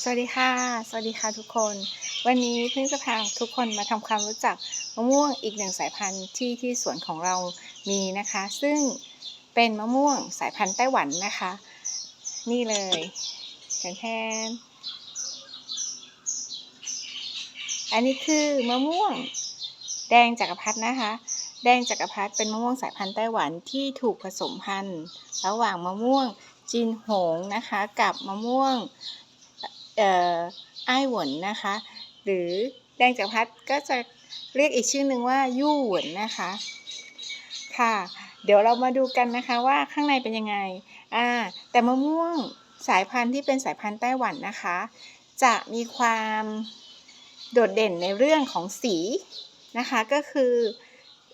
สวัสดีค่ะ สวัสดีค่ะทุกคน วันนี้เพิ่งจะพาทุกคนมาทำความรู้จักมะม่วงอีกหนึ่งสายพันธุ์ที่ที่สวนของเรามีนะคะ ซึ่งเป็นมะม่วงสายพันธุ์ไต้หวันนะคะ นี่เลยแทนแทนอันนี้คือมะม่วงแดงจักรพรรดินะคะ แดงจักรพรรดิเป็นมะม่วงสายพันธุ์ไต้หวันที่ถูกผสมพันธุ์ ระหว่างมะม่วงจีนหงนะคะ กับมะม่วง อ่อไอ้ายหวนนะคะ หรือแดงจักรพรรดิก็จะเรียกอีกชื่อหนึ่งว่ายู่หวนนะคะ ค่ะ เดี๋ยวเรามาดูกันนะคะว่าข้างในเป็นยังไง อ่า แต่มะม่วงสายพันธุ์ที่เป็นสายพันธุ์ไต้หวันนะคะ จะมีความโดดเด่นในเรื่องของสีนะคะ ก็คือ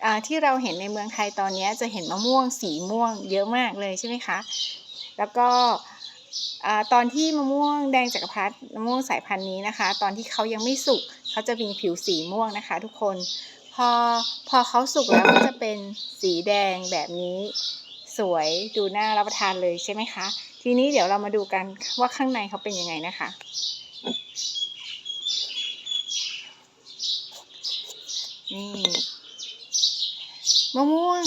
อาที่เราเห็นในเมืองไทยตอนนี้จะเห็นมะม่วงสีม่วงเยอะมากเลยใช่ไหมคะ แล้วก็ อตอนที่มะม่วงแดงจักรพรรดิมะม่วงสายพันธุ์นี้นะคะ ตอนที่เขายังไม่สุกเขาจะมีผิวสีม่วงนะคะ ทุกคนพอพอเขาสุกแล้วก็จะเป็นสีแดงแบบนี้สวยดูน่ารับประทานเลยใช่ไหมคะ ทีนี้เดี๋ยวเรามาดูกันว่าข้างในเขาเป็นยังไงนะคะ นี่มะม่วง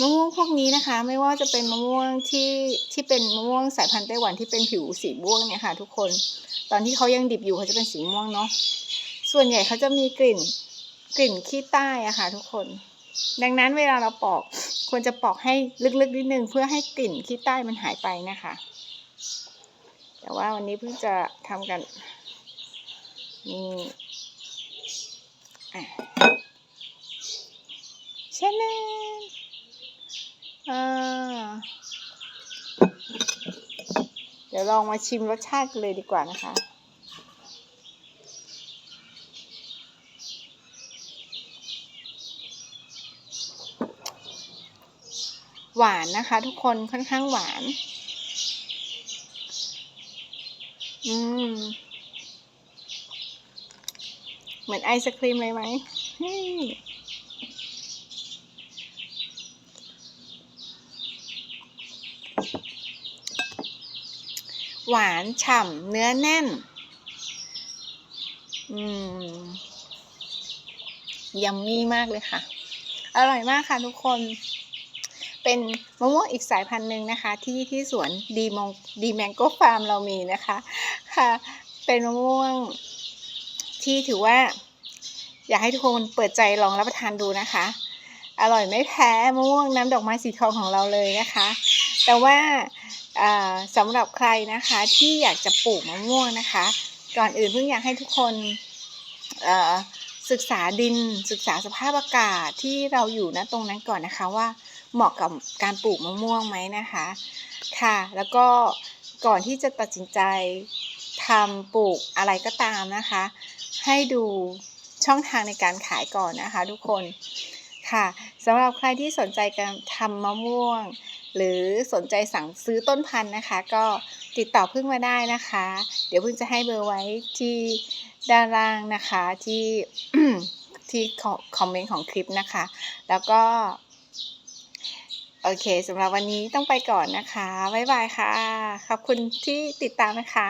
มะม่วงพวกนี้นะคะ ไม่ว่าจะเป็นมะม่วงที่ที่เป็นมะม่วงสายพันธุ์ไต้หวันที่เป็นผิวสีม่วงเนี่ยค่ะ ทุกคน ตอนที่เขายังดิบอยู่เขาจะเป็นสีม่วงเนาะส่วนใหญ่เขาจะมีกลิ่นกลิ่นขี้ใต้อะค่ะ ทุกคน ดังนั้นเวลาเราปอก ควรจะปอกให้ลึกๆนิดนึงเพื่อให้กลิ่นขี้ใต้มันหายไปนะคะ แต่ว่าวันนี้เพิ่งจะทำกันนี่อะชะแนน อ่าเดี๋ยวลองมาชิมรสชาติกันเลยดีกว่านะคะ หวานนะคะทุกคนค่อนข้างหวาน อืม เหมือนไอศครีมเลยไหมเฮ้ย หวานฉ่ำเนื้อแน่น อืมยัมมี่มากเลยค่ะ อร่อยมากค่ะทุกคน เป็นมะม่วงอีกสายพันธุ์หนึ่งนะคะ ที่ที่สวนดีมงดีแมงโก้ฟาร์มเรามีนะคะ ค่ะ เป็นมะม่วงที่ถือว่า อยากให้ทุกคนเปิดใจลองรับประทานดูนะคะ อร่อยไม่แพ้มะม่วงน้ำดอกไม้สีทองของเราเลยนะคะ แต่ว่า สำหรับใครนะคะที่อยากจะปลูกมะม่วงนะคะ ก่อนอื่นเพิ่งอยากให้ทุกคนศึกษาดินศึกษาสภาพอากาศที่เราอยู่ณตรงนั้นก่อนนะคะว่าเหมาะกับการปลูกมะม่วงไหมนะคะค่ะ แล้วก็ก่อนที่จะตัดสินใจทำปลูกอะไรก็ตามนะคะ ให้ดูช่องทางในการขายก่อนนะคะ ทุกคนค่ะสำหรับใครที่สนใจการทำมะม่วง หรือสนใจสั่งซื้อต้นพันธุ์นะคะ ก็ติดต่อพึ่งมาได้นะคะ เดี๋ยวพึ่งจะให้เบอร์ไว้ที่ด้านล่างนะคะที่ที่คอมเมนต์ของคลิปนะคะ แล้วก็ โอเคสำหรับวันนี้ต้องไปก่อนนะคะ บ๊ายบายค่ะ ขอบคุณที่ติดตามนะคะ